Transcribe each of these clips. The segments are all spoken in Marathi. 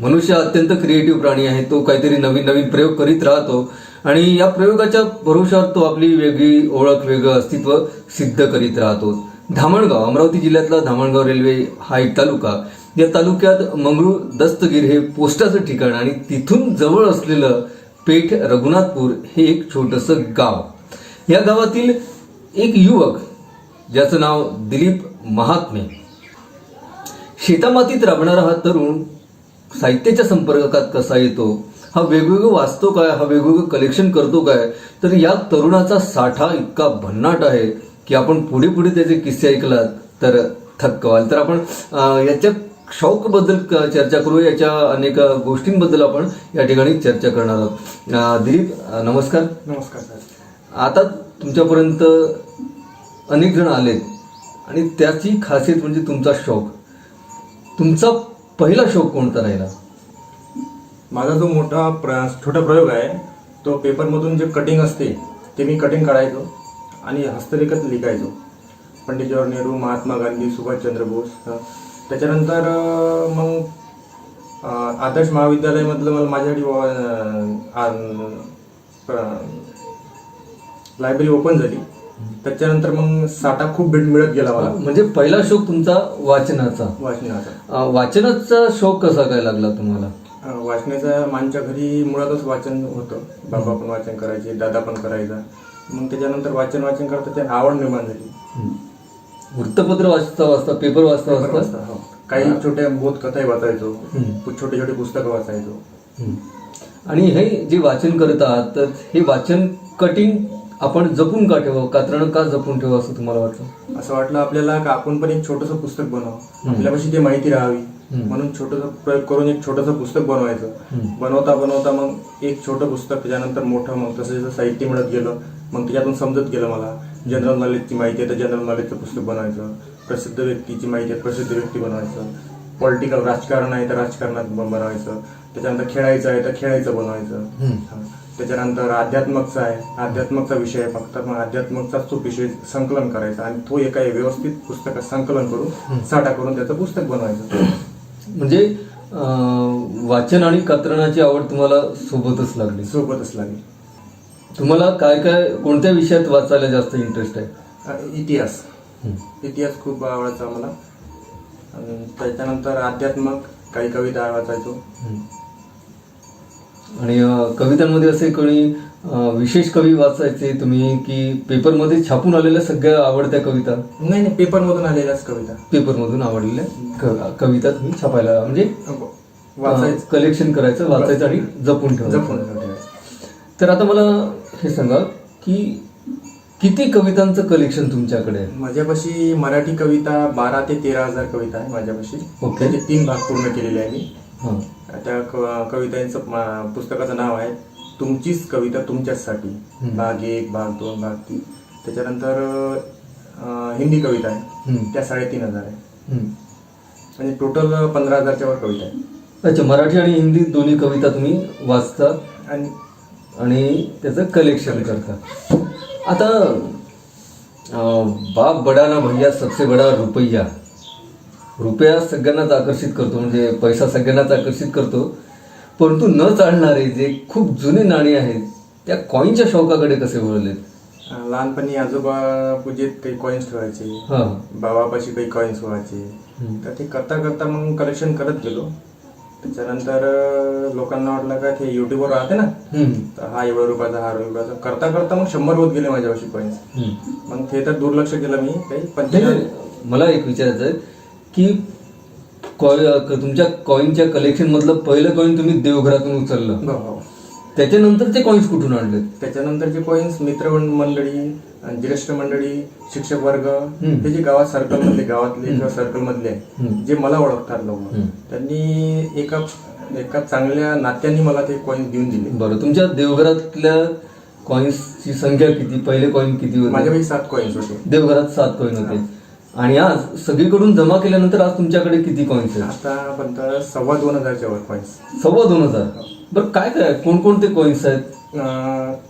मनुष्य अत्यंत क्रिएटिव्ह प्राणी आहे तो काहीतरी नवीन नवीन प्रयोग करीत राहतो आणि या प्रयोगाच्या भरोशावर तो आपली वेगळी ओळख वेगळं अस्तित्व सिद्ध करीत राहतो. धामणगाव अमरावती जिल्ह्यातला धामणगाव रेल्वे हा एक तालुका. या तालुक्यात मंगळूर दस्तगीर हे पोस्टाचं ठिकाण आणि तिथून जवळ असलेलं पेठ रघुनाथपूर हे एक छोटंसं गाव. या गावातील एक युवक ज्याचं नाव दिलीप महात्मे. शेतामातीत राबणारा हा तरुण साहित्याच्या संपर्कात कसा येतो? हा वेगवेगळं वाचतो काय? हा वेगवेगळं कलेक्शन करतो काय? तर या तरुणाचा साठा इतका भन्नाट आहे की आपण पुढे पुढे त्याचे किस्से ऐकलात तर थक्क व्हाल. तर आपण याच्या शौकबद्दल चर्चा करू. याच्या अनेक गोष्टींबद्दल आपण या ठिकाणी चर्चा करणार आहोत. दिलीप नमस्कार. नमस्कार सर. आता तुमच्यापर्यंत अनेक जण आलेत आणि त्याची खासियत म्हणजे तुमचा शौक. तुमचा पहिला शोक कोणता राहिला? माझा जो मोठा प्र छोटा प्रयोग आहे तो पेपरमधून जे कटिंग असते ते मी कटिंग काढायचो आणि हस्तरेखत लिखायचो. पंडित जवाहर नेहरू महात्मा गांधी सुभाषचंद्र बोस त्याच्यानंतर मग आदर्श महाविद्यालयामधलं मला माझ्यासाठी लायब्ररी ओपन झाली. त्याच्यानंतर मग साठा खूप भेट मिळत गेला मला. म्हणजे पहिला शौक तुमचा वाचनाचा. वाचनाचा. अं, वाचनाचा शौक कसा काय लागला तुम्हाला? अं, वाचनाचा माझ्या घरी मुळातच वाचन होतं. बाबा पण वाचन करायचे दादा पण करायचा. मग त्याच्यानंतर वाचन वाचन करता ते आवड निर्माण झाली. वृत्तपत्र वाचता वाचता पेपर वाचता वाचता? हो. काही छोट्या बोध कथाही वाचायचो. छोटे छोटे पुस्तकं वाचायचो. हं. आणि हे जे वाचन करत आहात तर हे वाचन कटिंग आपण जपून का ठेवावं? कात्रणं का जपून ठेवावं असं तुम्हाला वाटतं? असं वाटलं आपल्याला का आपण पण एक छोटस पुस्तक बनवावं? आपल्यापाशी ते माहिती राहावी. म्हणून छोटस प्रयोग करून एक छोटस पुस्तक बनवायचं. बनवता बनवता मग एक छोटं पुस्तक त्याच्यानंतर मोठं मग तसं जसं साहित्य मिळत गेलं मग त्याच्यातून समजत गेलं मला. जनरल नॉलेजची माहिती आहे तर जनरल नॉलेजचं पुस्तक बनायचं प्रसिद्ध व्यक्तीची माहिती आहे प्रसिद्ध व्यक्ती बनवायचं. पॉलिटिकल राजकारण आहे तर राजकारणात बनवायचं. त्याच्यानंतर खेळायचं आहे तर खेळायचं बनवायचं. त्याच्यानंतर अध्यात्मकचा आहे. अध्यात्मकचा विषय आहे फक्त. मग अध्यात्मकचाच तो विषय संकलन करायचा आणि तो एका व्यवस्थित पुस्तकात संकलन करून साठा करून त्याचं पुस्तक बनवायचं. म्हणजे वाचन आणि कात्रणाची आवड तुम्हाला सोबतच लागली. सोबतच लागेल. तुम्हाला काय काय कोणत्या विषयात वाचायला जास्त इंटरेस्ट आहे? इतिहास. इतिहास खूप आवडायचा मला. त्याच्यानंतर अध्यात्मक काही कविता वाचायचो. आणि कवितांमध्ये असे कोणी विशेष कवी वाचायचे तुम्ही की पेपरमध्ये छापून आलेल्या सगळ्या आवडत्या कविता? नाही नाही पेपरमधून आलेल्याच कविता. पेपरमधून आवडलेल्या कविता तुम्ही छापायला म्हणजे वाचायचं. कलेक्शन करायचं वाचायचं आणि जपून ठेवायचं. जपून ठेवायचं. तर आता मला हे सांगा की किती कवितांचं कलेक्शन तुमच्याकडे आहे? माझ्यापाशी मराठी कविता बारा ते तेरा हजार कविता आहे माझ्यापाशी. ओके. तीन भाग पूर्ण केलेले आहे मी. हां. त्या क- कवितांचं म- पुस्तकाचं नाव आहे तुमचीच कविता तुमच्याचसाठी. भाग एक भाग दोन भाग तीन. त्याच्यानंतर अं, हिंदी कविता आहे. त्या साडेतीन हजार आहे. हम्म. म्हणजे टोटल पंधरा हजारच्या वर कविता आहे अच्छा मराठी आणि हिंदी दोन्ही कविता तुम्ही वाचता? आणि आणि त्याचं कलेक्शन करता. आता अं, बाप बडा ना भैया सबसे बडा रुपया. रुपया सगळ्यांनाच आकर्षित करतो म्हणजे पैसा सगळ्यांनाच आकर्षित करतो. परंतु न चालणारे जे खूप जुने नाणी आहेत त्या कॉईनच्या शौकाकडे कसे वळलेत? लहानपणी आजोबा पूजेत काही कॉईन्स ठेवायचे. हां. बाबापाशी काही कॉईन्स व्हायचे. तर ते करता करता मग कलेक्शन करत गेलो. त्याच्यानंतर लोकांना वाटलं का ते युट्यूबवर राहते ना. तर हा एवढ्या रुपयाचा हा रुपयाचा. करता करता मग शंभर होत गेले माझ्यापाशी हम्म. मग ते तर दुर्लक्ष केलं मी. काही नाही, मला एक विचारायचं आहे. की कॉय- तुमच्या कॉईनच्या कलेक्शन मधलं पहिलं कॉईन तुम्ही देवघरातून उचललं हो, हो. त्याच्यानंतरचे कॉईन्स कुठून आणले त्याच्यानंतरचे कॉईन्स मित्र मंडळी ज्येष्ठ मंडळी शिक्षक वर्ग. हे जे गावात सर्कल मधले गावातले किंवा सर्कल मधले आहे, हम्म. जे मला ओळखतात लोक. त्यांनी एका एका चांगल्या नात्यांनी मला ते कॉईन्स देऊन दिले बरं तुमच्या देवघरातल्या कॉईन्सची संख्या किती पहिले कॉईन किती होते माझ्यापैकी सात कॉईन्स होते देवघरात सात कॉईन होते आणि आज सगळीकडून जमा केल्यानंतर आज तुमच्याकडे किती कॉईन्स आहेत? आतापर्यंत सव्वा दोन हजारच्या वर कॉईन्स सव्वा दोन हजार. बरं काय काय कोणकोणते कॉईन्स आहेत?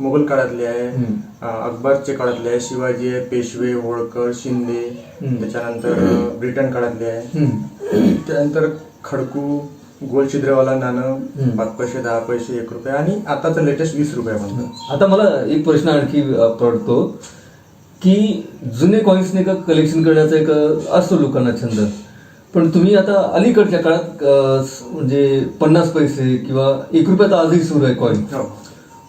मुघल काळातले आहे. अं, अकबरचे काळातले आहे शिवाजी आहे पेशवे होळकर शिंदे. त्याच्यानंतर अं, ब्रिटन काळातले आहे. हम्म. त्यानंतर खडकू गोल छिद्रवाला नाणं. पाच पैसे दहा पैसे एक रुपये आणि आताचं लेटेस्ट वीस रुपयापर्यंत आता मला एक प्रश्न आणखी अ, पडतो. की जुने कॉईन्सने का कलेक्शन करण्याचा एक असतो लोकांना छंद. पण तुम्ही आता अलीकडच्या काळात म्हणजे पन्नास पैसे किंवा एक रुपयात आजही सुरू आहे कॉईन हो.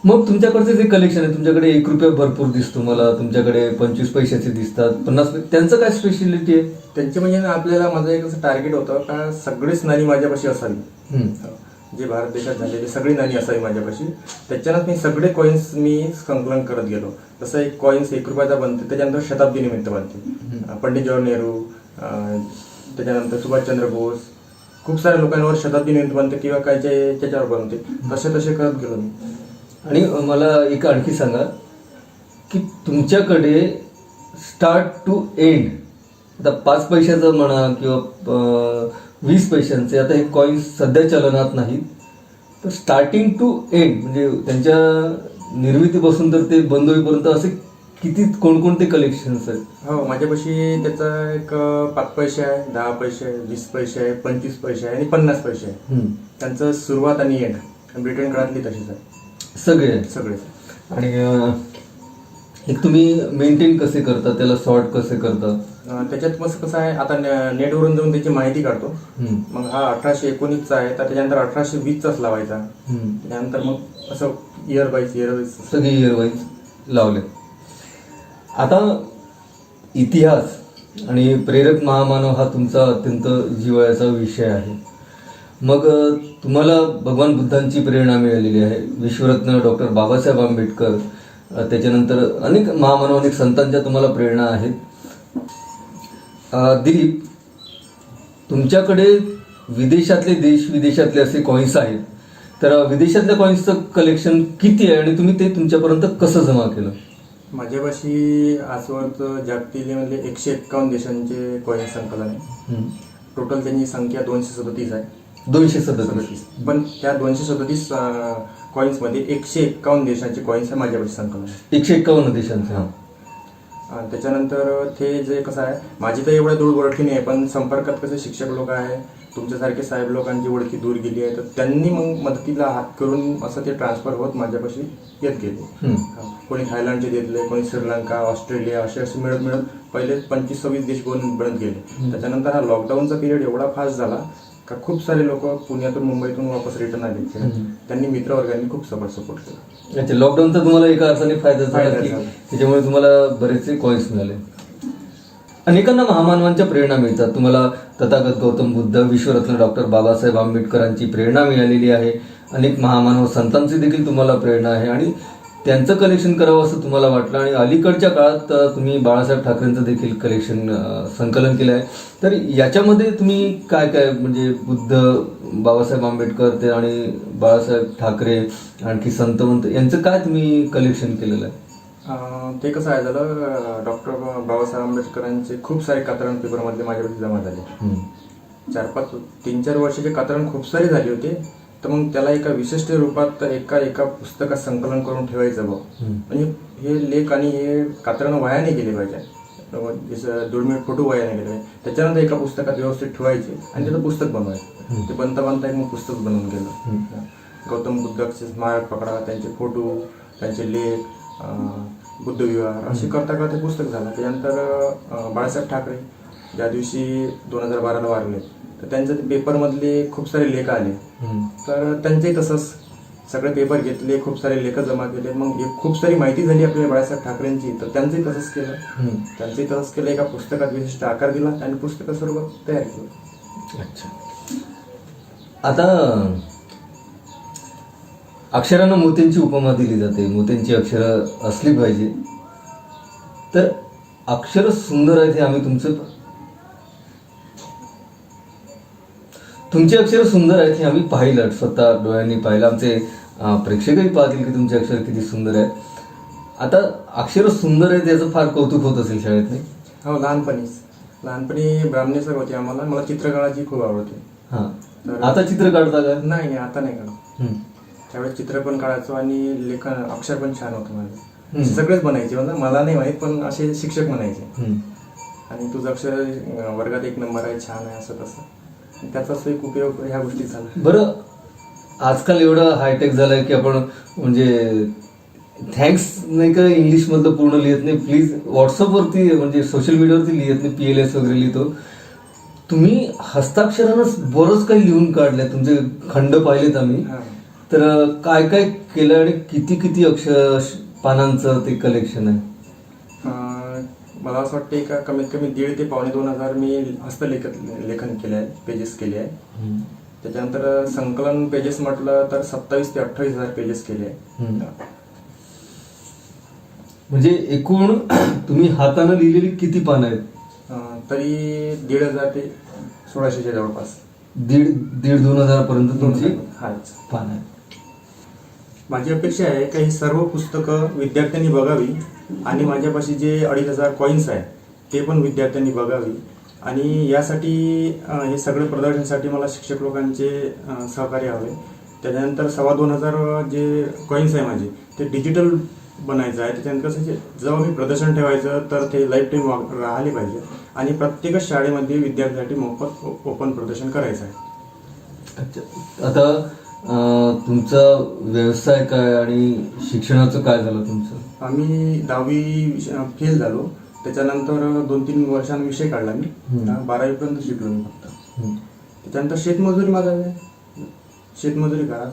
मग तुमच्याकडचे जे कलेक्शन आहे तुमच्याकडे एक रुपया भरपूर दिसतो मला तुमच्याकडे पंचवीस पैशाचे दिसतात पन्नास त्यांचं काय स्पेशालिटी आहे? त्यांचे म्हणजे आपल्याला माझं एक असं टार्गेट होतं का सगळीच नाणी माझ्यापाशी असावी. जे भारत देशात झालेली सगळी नाणी असावी माझ्यापाशी त्याच्यानंतर मी सगळे कॉईन्स मी संकलन करत गेलो. जसं एक कॉईन्स एक रुपयाचा बनते त्याच्यानंतर शताब्दी निमित्त बनते. पंडित जवाहर नेहरू त्याच्यानंतर सुभाषचंद्र बोस खूप साऱ्या लोकांवर शताब्दी निमित्त बनते किंवा कायचे त्याच्यावर बनते तसे तसे करत गेलो मी. आणि मला एक आणखी सांगा की तुमच्याकडे स्टार्ट टू एंड आता पाच पैशाचं म्हणा किंवा वीस पैशांचे. आता हे कॉईन्स सध्या चलनात नाहीत. तर स्टार्टिंग टू एंड म्हणजे त्यांच्या निर्मितीपासून तर ते बंद होईपर्यंत असे किती कोणकोणते कलेक्शन्स आहेत? हो माझ्यापाशी त्याचा एक पाच पैसे आहे दहा पैसे आहे वीस पैसे आहे पंचवीस पैसे आहे आणि पन्नास पैसे आहे. त्यांचं सुरुवात आणि एंड ब्रिटन काळातली तशीच आहे. सगळे? आहेत. सगळे आणि हे तुम्ही मेंटेन कसे करता? त्याला सॉर्ट कसे करता? अं, त्याच्यात मस्त कसं आहे आता ने- नेटवरून जाऊन त्याची माहिती काढतो. हम्म. मग हा अठराशे एकोणीसचा आहे तर त्याच्यानंतर अठराशे वीसचाच लावायचा. हम्म. त्यानंतर मग असं इयर बाईस इयर बाईस सगळे इयर वाईज लावले. आता इतिहास आणि प्रेरक महामानव हा तुमचा अत्यंत जिव्हाळ्याचा विषय आहे. मग अ, तुम्हाला भगवान बुद्धांची प्रेरणा मिळालेली आहे. विश्वरत्न डॉक्टर बाबासाहेब आंबेडकर त्याच्यानंतर अनेक महामानव अनेक संतांच्या तुम्हाला प्रेरणा आहेत. दिलीप तुमच्याकडे विदेशातले देश विदेशातले असे कॉईन्स आहेत. तर विदेशातल्या कॉईन्सचं कलेक्शन किती आहे आणि तुम्ही ते तुमच्यापर्यंत कसं जमा केलं? माझ्यापाशी आजवर जागतिक म्हणजे एकशे एक्कावन्न देशांचे कॉईन संकलन आहे. टोटल त्यांची संख्या दोनशे सदतीस आहे. दोनशे सदतीस. पण त्या दोनशे सदतीस कॉईन्समध्ये एकशे एक्कावन्न देशांचे कॉईन्स आहे माझ्यापाशी संकलन एकशे एक्कावन्न देशांचे हा. त्याच्यानंतर ते जे कसं आहे माझी तर एवढ्या दूर ओळखी नाही आहे पण संपर्कात कसे शिक्षक लोक आहे तुमच्यासारखे साहेब लोकांची ओळखी दूर गेली आहे तर त्यांनी मग मदतीला हात करून असं ते ट्रान्सफर होत माझ्यापाशी येत गेले. कोणी थायलंडचे देतले कोणी श्रीलंका ऑस्ट्रेलिया असे असे मिळत मिळत पहिले पंचवीस सव्वीस देश बनत गेले. त्याच्यानंतर हा लॉकडाऊनचा पिरियड एवढा फास्ट झाला का खूप सारे लोक पुण्यातून मुंबईतून वापस रिटर्न आले. त्यांनी मित्रवर्गांनी खूप सपोर्ट सपोर्ट केला. अच्छा लॉकडाऊनचा तुम्हाला एका अर्थाने फायदा झाला की. त्याच्यामुळे तुम्हाला बरेचसे कॉईन्स मिळाले. अनेकांना महामानवांच्या प्रेरणा मिळतात. तुम्हाला तथागत गौतम बुद्ध विश्वरत्न डॉक्टर बाबासाहेब आंबेडकरांची प्रेरणा मिळालेली आहे. अनेक महामानव संतांची देखील तुम्हाला प्रेरणा आहे. आणि त्यांचं कलेक्शन करावं असं तुम्हाला वाटलं? आणि अलीकडच्या काळात तुम्ही बाळासाहेब ठाकरेंचं देखील कलेक्शन संकलन केलं आहे तर याच्यामध्ये तुम्ही काय काय म्हणजे बुद्ध बाबासाहेब आंबेडकर ते आणि बाळासाहेब ठाकरे आणखी संतवंत यांचं काय तुम्ही कलेक्शन केलेलं आहे? ते कसं आहे झालं डॉक्टर बाबासाहेब आंबेडकरांचे खूप सारे कात्रण पेपरमधले माझ्यापाशी जमा झाले. चार पाच तीन चार वर्षाचे कात्रण खूप सारे झाले होते. तर मग त्याला एका विशिष्ट रूपात एका एका पुस्तकात संकलन करून ठेवायचं हम्म. म्हणजे हे लेख आणि हे कात्रण वाया नाही गेले पाहिजे जसं दुर्मिळ फोटो वाया नाही गेले पाहिजे त्याच्यानंतर एका पुस्तकात व्यवस्थित ठेवायचे आणि त्याचं पुस्तक बनवायचं. ते बनता बनता एक मग पुस्तक बनवून गेलं. गौतम बुद्धाचे स्मारक पकडा त्यांचे फोटो त्यांचे लेख बुद्धविहार असे करता करता पुस्तक झालं त्याच्यानंतर बाळासाहेब ठाकरे ज्या दिवशी दोन हजार बाराला वारले तर त्यांच्या ते पेपरमधले खूप सारे लेख आले. तर त्यांचेही तसंच. सगळे पेपर घेतले खूप सारे लेख जमा केले. मग एक खूप सारी माहिती झाली आपल्याला बाळासाहेब ठाकरेंची. तर त्यांचंही तसंच केलं. त्यांचंही तसंच केलं. एका पुस्तकात विशिष्ट आकार दिला आणि पुस्तकासर्व तयार केलं. अच्छा. आता अक्षरांना मोत्यांची उपमा दिली जाते. मोत्यांची अक्षरं असली पाहिजे. तर अक्षर सुंदर आहेत हे आम्ही तुमचं तुमची अक्षर सुंदर आहेत हे आम्ही पाहिलं. स्वतः डोळ्यांनी पाहिलं. आमचे प्रेक्षकही पाहतील की तुमचे अक्षर किती सुंदर आहे आता अक्षर सुंदर आहेत याचं फार कौतुक होत असेल शाळेत नाही हो लहानपणीच. लहानपणी ब्राह्मणे सर होते आम्हाला. मला चित्रकलाची खूप आवड होती. हां. आता चित्र काढता का नाही नाही आता नाही काढत. त्यावेळेस चित्र पण काढायचो आणि लेखन अक्षर पण छान होतं माझं. सगळेच बनायचे. म्हणजे मला नाही माहीत पण असे शिक्षक म्हणायचे. आणि तुझं अक्षर वर्गात एक नंबर आहे छान आहे असं तसं. त्याचाच एक उपयोग ह्या गोष्टी झाला. बरं आजकाल एवढं हायटेक झालंय की आपण म्हणजे थँक्स नाही का इंग्लिशमधलं पूर्ण लिहित नाही. प्लीज व्हॉट्सअपवरती म्हणजे सोशल मीडियावरती लिहित नाही. पी एल एस वगैरे लिहितो. तुम्ही हस्ताक्षरानंच बरंच काही लिहून काढलंय. तुमचे खंड पाहिलेत आम्ही. तर काय काय केलं आणि किती किती अक्षर पानांचं ते कलेक्शन आहे? मला असं वाटते का कमीत कमी दीड ते पावणे दोन हजार मी हस्तलेख लेखन केले आहे पेजेस केले आहे त्याच्यानंतर संकलन पेजेस म्हटलं तर सत्तावीस ते अठ्ठावीस हजार पेजेस केले. आहे म्हणजे एकूण तुम्ही हातानं लिहिलेली किती पानं आहेत? तरी दीड हजार ते सोळाशेच्या जवळपास. दीड दीड दोन हजार पर्यंत तुमची पानं आहेत. माझी अपेक्षा आहे का ही सर्व पुस्तकं विद्यार्थ्यांनी बघावी आणि माझ्यापाशी जे अडीच हजार कॉईन्स आहेत ते पण विद्यार्थ्यांनी बघावी. आणि यासाठी हे सगळे प्रदर्शनासाठी मला शिक्षक लोकांचे सहकार्य हवे. त्याच्यानंतर सव्वा दोन हजार जे कॉईन्स आहे माझे ते डिजिटल बनायचं आहे. त्याच्यानंतर कसं जेव्हा मी प्रदर्शन ठेवायचं तर ते लाईफ टाईम राहिले पाहिजे. आणि प्रत्येकच शाळेमध्ये विद्यार्थ्यांसाठी मोफत ओपन प्रदर्शन करायचं आहे. अच्छा. आता तुमचा व्यवसाय काय आणि शिक्षणाचं काय झालं तुमचं आम्ही दहावी फेल झालो त्याच्यानंतर दोन तीन वर्षांनी विषय काढला मी हम्म. बारावीपर्यंत शिकलो मी फक्त हं. त्याच्यानंतर शेतमजुरी माझा आहे. शेतमजुरी करा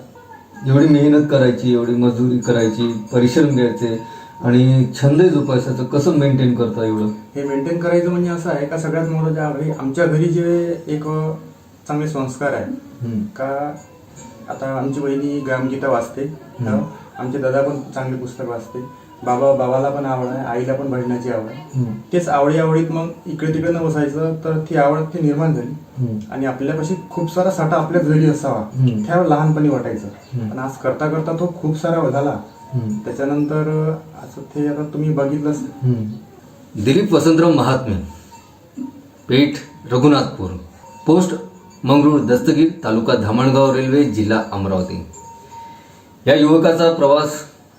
एवढी मेहनत करायची एवढी मजुरी करायची परिश्रम घ्यायचे आणि छंदही जोपासायचं कसं मेंटेन करता एवढं हे मेंटेन करायचं म्हणजे असं आहे का सगळ्यात मोठं ज्या घरी आमच्या घरी जे एक चांगले संस्कार आहे हं. का आता आमची बहिणी ग्रामगीता वाचते. आमचे दादा पण चांगले पुस्तक वाचते बाबा बाबाला पण आवड आहे आईला पण भजनाची आवड आहे हं. तेच आवडी आवडीत मग इकडे तिकडे न बसायचं तर ती आवड ती निर्माण झाली. आणि आपल्यापाशी खूप सारा साठा आपल्याच घरी असावा. त्या लहानपणी वाटायचं. पण आज करता करता तो खूप सारा झाला हं. त्याच्यानंतर असं ते आता तुम्ही बघितलंच हं. दिलीप वसंतराव महात्मे पेठ रघुनाथपूर पोस्ट मंगरूळ दस्तगीर तालुका धामणगाव रेल्वे जिल्हा अमरावती. या युवकाचा प्रवास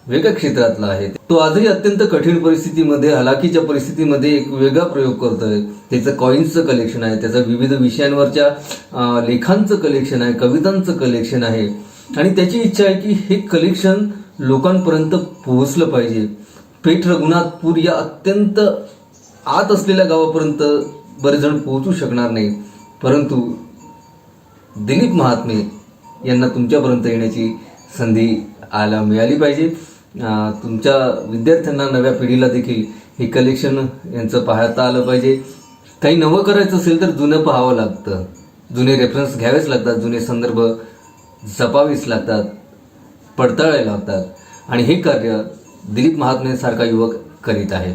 वेगळ्या क्षेत्रातला आहे. तो आजही अत्यंत कठीण परिस्थितीमध्ये हलाखीच्या परिस्थितीमध्ये एक वेगळा प्रयोग करतोय. त्याचं कॉईन्सचं कलेक्शन आहे त्याचं विविध विषयांवरच्या लेखांचं कलेक्शन आहे कवितांचं कलेक्शन आहे. आणि त्याची इच्छा आहे की हे कलेक्शन लोकांपर्यंत पोहोचलं पाहिजे. पेठ रघुनाथपूर या अत्यंत आत असलेल्या गावापर्यंत बरेच जण पोहोचू शकणार नाही. परंतु दिलीप महात्मे यांना तुमच्यापर्यंत येण्याची संधी आला मिळाली पाहिजे. तुमच्या विद्यार्थ्यांना नव्या पिढीला देखील हे कलेक्शन यांचं पाहता आलं पाहिजे. काही नवं करायचं असेल तर जुनं पाहावं लागतं. जुने रेफरन्स घ्यावेच लागतात. जुने संदर्भ जपावेच लागतात. पडताळायला लागतात. आणि हे कार्य दिलीप महात्मेसारखा युवक करीत आहे.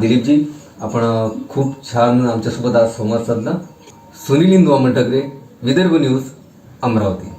दिलीपजी आपण खूप छान आमच्यासोबत आज संवाद साधला. सुनील इंदू वामन ठाकरे विदर्भ न्यूज अमरावती.